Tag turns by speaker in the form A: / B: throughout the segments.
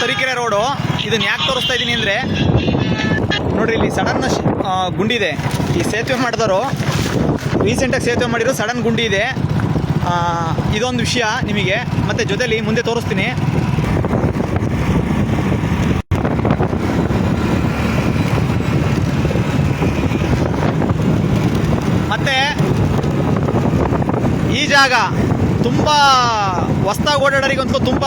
A: Tarikere road. ಇದನ್ನ ಯಾಕೆ ತೋರಿಸ್ತಾ ಇದ್ದೀನಿ ಅಂದರೆ, ನೋಡ್ರಿ ಇಲ್ಲಿ ಸಡನ್ ಗುಂಡಿ ಇದೆ. ಈ ಸೇತುವೆ ಮಾಡಿದವರು ರೀಸೆಂಟಾಗಿ ಸೇತುವೆ ಮಾಡಿರೋ ಸಡನ್ ಗುಂಡಿ ಇದೆ. ಇದೊಂದು ವಿಷಯ ನಿಮಗೆ, ಮತ್ತು ಜೊತೆಲಿ ಮುಂದೆ ತೋರಿಸ್ತೀನಿ. ಮತ್ತೆ, ಈ ಜಾಗ ತುಂಬ ಹೊಸ್ದಾಗಿ ಓಡಾಡೋರಿಗಂತೂ ತುಂಬ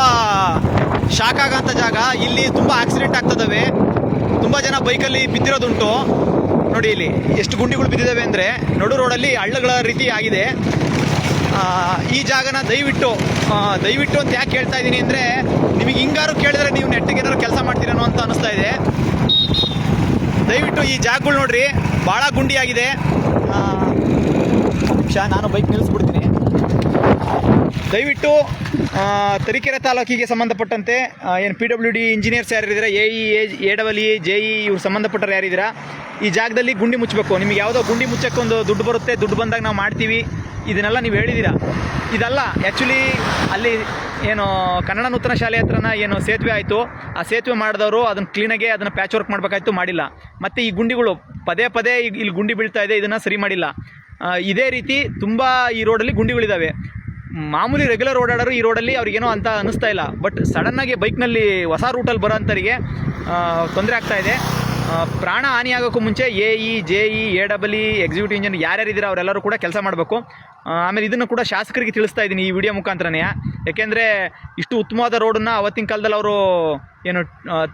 A: ಶಾಕ್ ಆಗೋಂಥ ಜಾಗ. ಇಲ್ಲಿ ತುಂಬ ಆಕ್ಸಿಡೆಂಟ್ ಆಗ್ತದವೆ. ತುಂಬ ಜನ ಬೈಕಲ್ಲಿ ಬಿದ್ದಿರೋದುಂಟು. ನೋಡಿ ಇಲ್ಲಿ ಎಷ್ಟು ಗುಂಡಿಗಳು ಬಿದ್ದಿದ್ದಾವೆ ಅಂದರೆ ನಡು ರೋಡಲ್ಲಿ ಹಳ್ಳಗಳ ರೀತಿ ಆಗಿದೆ. ಈ ಜಾಗನ ದಯವಿಟ್ಟು ದಯವಿಟ್ಟು ಅಂತ ಯಾಕೆ ಹೇಳ್ತಾ ಇದ್ದೀನಿ ಅಂದರೆ ನಿಮಗೆ ಹಿಂಗಾರು ಕೇಳಿದ್ರೆ ನೀವು ನೆಟ್ಟಿಗೆ ಏನಾದ್ರು ಕೆಲಸ ಮಾಡ್ತೀರೇನೋ ಅಂತ ಅನಿಸ್ತಾ ಇದೆ. ದಯವಿಟ್ಟು ಈ ಜಾಗಗಳು ನೋಡ್ರಿ. ಭಾಳ ಗುಂಡಿಯಾಗಿದೆ. ನಿಮಿಷ ನಾನು ಬೈಕ್ ನಿಲ್ಲಿಸ್ಬಿಡ್ತೀನಿ. ದಯವಿಟ್ಟು ತರೀಕೆರೆ ತಾಲೂಕಿಗೆ ಸಂಬಂಧಪಟ್ಟಂತೆ ಏನು P W D engineers ಯಾರಿದ್ದೀರಾ A E A double E J E ಇವ್ರು ಸಂಬಂಧಪಟ್ಟರು ಯಾರಿದ್ದೀರಾ, ಈ ಜಾಗದಲ್ಲಿ ಗುಂಡಿ ಮುಚ್ಚಬೇಕು. ನಿಮಗೆ ಯಾವುದೋ ಗುಂಡಿ ಮುಚ್ಚಕ್ಕೆ ಒಂದು ದುಡ್ಡು ಬರುತ್ತೆ, ದುಡ್ಡು ಬಂದಾಗ ನಾವು ಮಾಡ್ತೀವಿ. ಇದನ್ನೆಲ್ಲ ನೀವು ಹೇಳಿದ್ದೀರಾ? ಇದಲ್ಲ ಆ್ಯಕ್ಚುಲಿ ಅಲ್ಲಿ ಏನು ಕನ್ನಡ ನೂತನ ಶಾಲೆ ಹತ್ರನ ಏನು ಸೇತುವೆ ಆಯಿತು. ಆ ಸೇತುವೆ ಮಾಡಿದವರು ಅದನ್ನು ಕ್ಲೀನಾಗೆ ಅದನ್ನು ಪ್ಯಾಚ್ ವರ್ಕ್ ಮಾಡಬೇಕಾಯ್ತು, ಮಾಡಿಲ್ಲ. ಮತ್ತು ಈ ಗುಂಡಿಗಳು ಪದೇ ಪದೇ ಇಲ್ಲಿ ಗುಂಡಿ ಬೀಳ್ತಾ ಇದೆ, ಇದನ್ನು ಸರಿ ಮಾಡಿಲ್ಲ. ಇದೇ ರೀತಿ ತುಂಬ ಈ ರೋಡಲ್ಲಿ ಗುಂಡಿಗಳಿದ್ದಾವೆ ಮಾಮೂಲಿ ರೆಗ್ಯುಲರ್ ಓಡಾಡೋರು ಈ ರೋಡಲ್ಲಿ ಅವ್ರಿಗೇನೋ ಅಂತ ಅನ್ನಿಸ್ತಾ ಇಲ್ಲ. ಬಟ್ ಸಡನ್ನಾಗಿ ಬೈಕ್ನಲ್ಲಿ ಹೊಸ ರೂಟಲ್ಲಿ ಬರೋ ಅಂಥವ್ರಿಗೆ ತೊಂದರೆ ಆಗ್ತಾ ಇದೆ. ಆ, ಪ್ರಾಣ ಹಾನಿಯಾಗೋಕ್ಕೂ ಮುಂಚೆ A, E, J, E, A, double E, executive engineer ಯಾರ್ಯಾರು ಇದ್ದೀರಾ ಅವರೆಲ್ಲರೂ ಕೂಡ ಕೆಲಸ ಮಾಡಬೇಕು. ಆಮೇಲೆ ಇದನ್ನು ಕೂಡ ಶಾಸಕರಿಗೆ ತಿಳಿಸ್ತಾ ಇದ್ದೀನಿ ಈ ವಿಡಿಯೋ ಮುಖಾಂತರನೇ. ಯಾಕೆಂದರೆ ಇಷ್ಟು ಉತ್ತಮವಾದ ರೋಡನ್ನು ಅವತ್ತಿನ ಕಾಲದಲ್ಲಿ ಅವರು ಏನು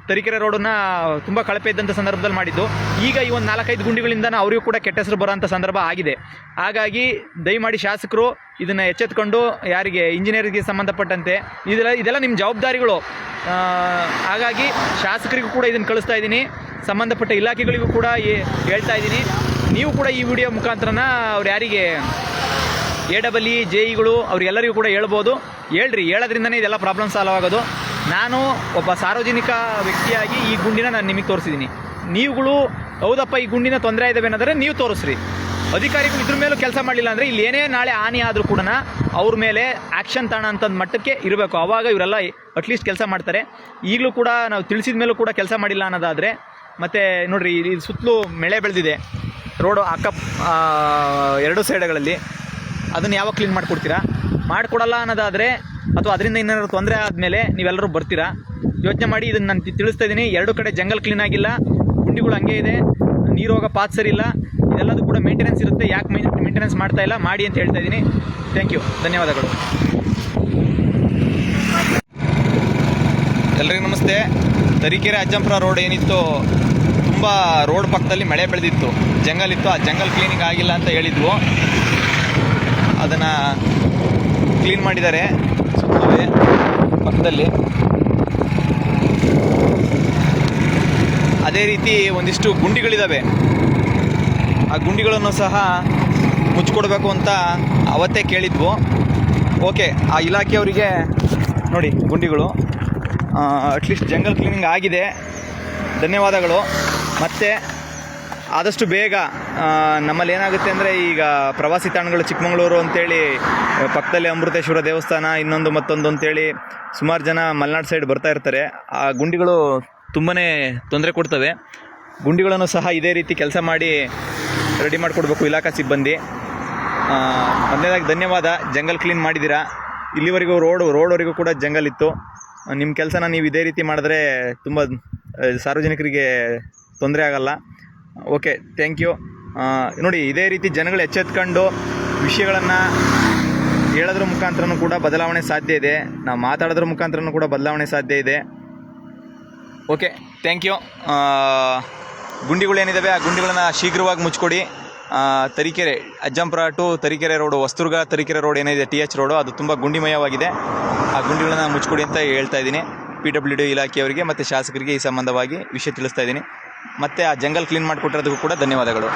A: ತರೀಕೆರೆ ರೋಡನ್ನು ತುಂಬ ಕಳಪೆ ಇದ್ದಂಥ ಸಂದರ್ಭದಲ್ಲಿ ಮಾಡಿದ್ದು. ಈಗ ಈ ಒಂದು ನಾಲ್ಕೈದು ಗುಂಡಿಗಳಿಂದ ಅವರಿಗೂ ಕೂಡ ಕೆಟ್ಟ ಹೆಸರು ಬರೋಂಥ ಸಂದರ್ಭ ಆಗಿದೆ. ಹಾಗಾಗಿ ದಯಮಾಡಿ ಶಾಸಕರು ಇದನ್ನು ಎಚ್ಚೆತ್ಕೊಂಡು ಯಾರಿಗೆ ಇಂಜಿನಿಯರಿಗೆ ಸಂಬಂಧಪಟ್ಟಂತೆ ಇದೆಲ್ಲ ಇದೆಲ್ಲ ನಿಮ್ಮ ಜವಾಬ್ದಾರಿಗಳು. ಹಾಗಾಗಿ ಶಾಸಕರಿಗೂ ಕೂಡ ಇದನ್ನು ಕಳಿಸ್ತಾ ಇದ್ದೀನಿ. ಸಂಬಂಧಪಟ್ಟ ಇಲಾಖೆಗಳಿಗೂ ಕೂಡ ಹೇಳ್ತಾ ಇದ್ದೀನಿ. ನೀವು ಕೂಡ ಈ ವಿಡಿಯೋ ಮುಖಾಂತರನ ಅವ್ರು ಯಾರಿಗೆ ಎ ಡಬಲ್ ಇ ಜೆ ಇಗಳು ಅವ್ರಿಗೆಲ್ಲರಿಗೂ ಕೂಡ ಹೇಳ್ಬೋದು. ಹೇಳ್ರಿ, ಹೇಳೋದ್ರಿಂದನೇ ಇದೆಲ್ಲ ಪ್ರಾಬ್ಲಮ್ ಸಾಲ್ವ್ ಆಗೋದು. ನಾನು ಒಬ್ಬ ಸಾರ್ವಜನಿಕ ವ್ಯಕ್ತಿಯಾಗಿ ಈ ಗುಂಡಿನ ನಾನು ನಿಮಗೆ ತೋರಿಸಿದ್ದೀನಿ. ನೀವುಗಳು, ಹೌದಪ್ಪ, ಈ ಗುಂಡಿನ ತೊಂದರೆ ಇದ್ದಾವೆ ಅನ್ನೋದ್ರೆ ನೀವು ತೋರಿಸ್ರಿ. ಅಧಿಕಾರಿಗಳು ಇದ್ರ ಮೇಲೂ ಕೆಲಸ ಮಾಡಲಿಲ್ಲ ಅಂದರೆ ಇಲ್ಲಿ ಏನೇ ನಾಳೆ ಹಾನಿ ಆದರೂ ಕೂಡ ಅವ್ರ ಮೇಲೆ ಆ್ಯಕ್ಷನ್ ತಾಣ ಅಂತಂದು ಮಟ್ಟಕ್ಕೆ ಇರಬೇಕು. ಆವಾಗ ಇವರೆಲ್ಲ ಅಟ್ಲೀಸ್ಟ್ ಕೆಲಸ ಮಾಡ್ತಾರೆ. ಈಗಲೂ ಕೂಡ ನಾವು ತಿಳಿಸಿದ ಮೇಲೂ ಕೂಡ ಕೆಲಸ ಮಾಡಿಲ್ಲ ಅನ್ನೋದಾದರೆ ಮತ್ತು ನೋಡಿರಿ, ಇಲ್ಲಿ ಸುತ್ತಲೂ ಮಳೆ ಬೆಳೆದಿದೆ. ರೋಡು ಅಕ್ಕ ಎರಡು ಸೈಡ್ಗಳಲ್ಲಿ ಅದನ್ನು ಯಾವಾಗ ಕ್ಲೀನ್ ಮಾಡಿಕೊಡ್ತೀರಾ? ಮಾಡಿಕೊಡಲ್ಲ ಅನ್ನೋದಾದರೆ, ಅಥವಾ ಅದರಿಂದ ಏನಾದ್ರು ತೊಂದರೆ ಆದಮೇಲೆ ನೀವೆಲ್ಲರೂ ಬರ್ತೀರಾ? ಯೋಚನೆ ಮಾಡಿ ಇದನ್ನು ನಾನು ತಿಳಿಸ್ತಾ ಇದ್ದೀನಿ. ಎರಡು ಕಡೆ ಜಂಗಲ್ ಕ್ಲೀನ್ ಆಗಿಲ್ಲ. ಗುಂಡಿಗಳು ಹಂಗೆ ಇದೆ. ನೀರು ಹೋಗೋ ಪಾತ್ ಸರಿ ಇಲ್ಲ. ಇದೆಲ್ಲದೂ ಕೂಡ ಮೇಂಟೆನೆನ್ಸ್ ಇರುತ್ತೆ. ಯಾಕೆ ಮೇಂಟೆನೆನ್ಸ್ ಮಾಡ್ತಾ ಇಲ್ಲ? ಮಾಡಿ ಅಂತ ಹೇಳ್ತಾ ಇದ್ದೀನಿ. ಥ್ಯಾಂಕ್ ಯು ಧನ್ಯವಾದಗಳು. ಎಲ್ರಿಗೂ ನಮಸ್ತೆ. ತರೀಕೆರೆ ಅಜ್ಜಂಪುರ ರೋಡ್ ಏನಿತ್ತು, ತುಂಬ ರೋಡ್ ಪಕ್ಕದಲ್ಲಿ ಮಳೆ ಬೆಳೆದಿತ್ತು. ಜಂಗಲ್ ಇತ್ತು, ಆ ಜಂಗಲ್ ಕ್ಲೀನಿಂಗ್ ಆಗಿಲ್ಲ ಅಂತ ಹೇಳಿದ್ವು. ಅದನ್ನು ಕ್ಲೀನ್ ಮಾಡಿದ್ದಾರೆ ಸುತ್ತಲೇ ಪಕ್ಕದಲ್ಲಿ. ಅದೇ ರೀತಿ ಒಂದಿಷ್ಟು ಗುಂಡಿಗಳಿದ್ದಾವೆ ಆ ಗುಂಡಿಗಳನ್ನು ಸಹ ಮುಚ್ಚಿಕೊಡ್ಬೇಕು ಅಂತ ಅವತ್ತೇ ಕೇಳಿದ್ವು. ಓಕೆ ಆ ಇಲಾಖೆಯವರಿಗೆ ನೋಡಿ ಗುಂಡಿಗಳು. ಅಟ್ಲೀಸ್ಟ್ ಜಂಗಲ್ ಕ್ಲೀನಿಂಗ್ ಆಗಿದೆ. ಧನ್ಯವಾದಗಳು. ಮತ್ತು ಆದಷ್ಟು ಬೇಗ ನಮ್ಮಲ್ಲಿ ಏನಾಗುತ್ತೆ ಅಂದರೆ ಈಗ ಪ್ರವಾಸಿ ತಾಣಗಳು ಚಿಕ್ಕಮಗಳೂರು ಅಂತೇಳಿ ಪಕ್ಕದಲ್ಲಿ ಅಮೃತೇಶ್ವರ ದೇವಸ್ಥಾನ, ಇನ್ನೊಂದು ಮತ್ತೊಂದು ಅಂತೇಳಿ ಸುಮಾರು ಜನ ಮಲೆನಾಡು ಸೈಡ್ ಬರ್ತಾ ಇರ್ತಾರೆ. ಆ ಗುಂಡಿಗಳು ತುಂಬಾ ತೊಂದರೆ ಕೊಡ್ತವೆ. ಗುಂಡಿಗಳನ್ನು ಸಹ ಇದೇ ರೀತಿ ಕೆಲಸ ಮಾಡಿ ರೆಡಿ ಮಾಡಿಕೊಡ್ಬೇಕು ಇಲಾಖಾ ಸಿಬ್ಬಂದಿ. ಮೊದಲನೇದಾಗಿ ಧನ್ಯವಾದ. ಜಂಗಲ್ ಕ್ಲೀನ್ ಮಾಡಿದ್ದೀರಾ. ಇಲ್ಲಿವರೆಗೂ ರೋಡ್ ರೋಡ್ವರೆಗೂ ಕೂಡ ಜಂಗಲ್ ಇತ್ತು. ನಿಮ್ಮ ಕೆಲಸನ ನೀವು ಇದೇ ರೀತಿ ಮಾಡಿದ್ರೆ ತುಂಬ ಸಾರ್ವಜನಿಕರಿಗೆ ತೊಂದರೆ ಆಗಲ್ಲ. ಓಕೆ ಥ್ಯಾಂಕ್ ಯು ನೋಡಿ, ಇದೇ ರೀತಿ ಜನಗಳು ಎಚ್ಚೆತ್ಕೊಂಡು ವಿಷಯಗಳನ್ನು ಹೇಳೋದ್ರ ಮುಖಾಂತರನೂ ಕೂಡ ಬದಲಾವಣೆ ಸಾಧ್ಯ ಇದೆ. ನಾವು ಮಾತಾಡೋದ್ರ ಮುಖಾಂತರನೂ ಕೂಡ ಬದಲಾವಣೆ ಸಾಧ್ಯ ಇದೆ. ಓಕೆ ಥ್ಯಾಂಕ್ ಯು ಗುಂಡಿಗಳು ಏನಿದ್ದಾವೆ ಆ ಗುಂಡಿಗಳನ್ನ ಶೀಘ್ರವಾಗಿ ಮುಚ್ಕೊಡಿ. Tarikere, Ajjampura to Tarikere road Hosadurga Tarikere road ಏನಿದೆ, ಟಿ ಎಚ್ ರೋಡು, ಅದು ತುಂಬ ಗುಂಡಿಮಯವಾಗಿದೆ. ಆ ಗುಂಡಿಗಳನ್ನ ಮುಚ್ಕೊಡಿ ಅಂತ ಹೇಳ್ತಾ ಇದ್ದೀನಿ. ಪಿ ಡಬ್ಲ್ಯೂ ಡಿ ಇಲಾಖೆಯವರಿಗೆ ಮತ್ತು ಶಾಸಕರಿಗೆ ಈ ಸಂಬಂಧವಾಗಿ ವಿಷಯ ತಿಳಿಸ್ತಾ ಇದ್ದೀನಿ. ಮತ್ತು ಆ ಜಂಗಲ್ ಕ್ಲೀನ್ ಮಾಡಿಕೊಟ್ಟಿರೋದಕ್ಕೂ ಕೂಡ ಧನ್ಯವಾದಗಳು.